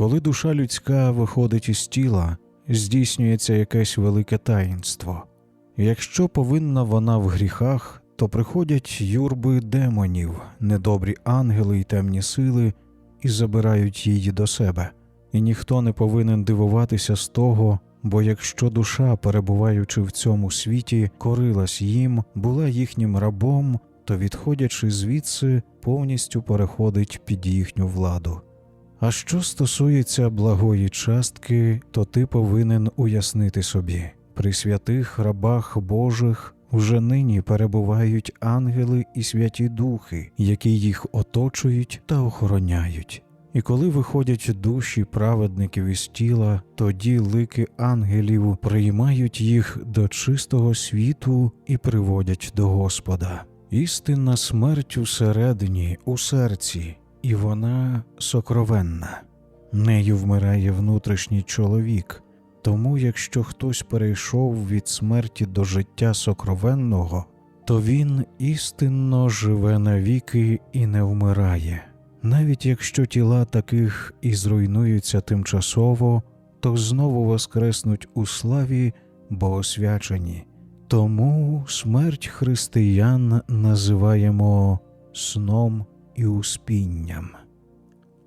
Коли душа людська виходить із тіла, здійснюється якесь велике таїнство. Якщо повинна вона в гріхах, то приходять юрби демонів, недобрі ангели й темні сили і забирають її до себе. І ніхто не повинен дивуватися з того, бо якщо душа, перебуваючи в цьому світі, корилась їм, була їхнім рабом, то, відходячи звідси, повністю переходить під їхню владу. А що стосується благої частки, то ти повинен уяснити собі при святих рабах Божих вже нині перебувають ангели і святі духи, які їх оточують та охороняють. І коли виходять душі праведників із тіла, тоді лики ангелів приймають їх до чистого світу і приводять до Господа. Істинна смерть усередині, у серці, і вона сокровенна. Нею вмирає внутрішній чоловік. Тому, якщо хтось перейшов від смерті до життя сокровенного, то він істинно живе навіки і не вмирає. Навіть якщо тіла таких і зруйнуються тимчасово, то знову воскреснуть у славі, бо освячені. Тому смерть християн називаємо сном і успінням.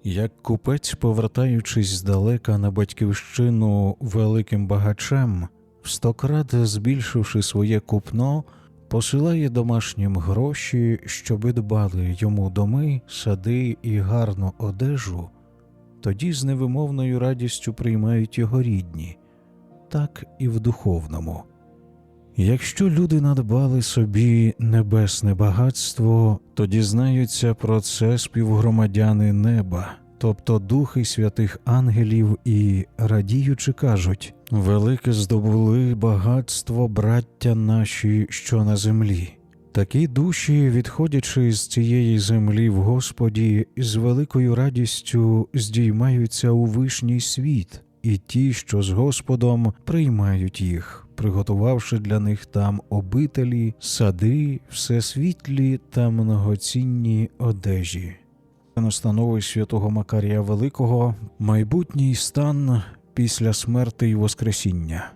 Як купець, повертаючись здалека на батьківщину великим багачем, в стократ збільшивши своє купно, посилає домашнім гроші, щоби дбали йому доми, сади і гарну одежу, тоді з невимовною радістю приймають його рідні, так і в духовному. Якщо люди надбали собі небесне багатство, то дізнаються про це співгромадяни неба, тобто духи святих ангелів, і радіючи кажуть велике здобули багатство браття наші, що на землі. Такі душі, відходячи з цієї землі в Господі, з великою радістю здіймаються у вишній світ, і ті, що з Господом, приймають їх, приготувавши для них там обителі, сади, всесвітлі та многоцінні одежі. Настанови святого Макарія Великого майбутній стан після смерти й Воскресіння.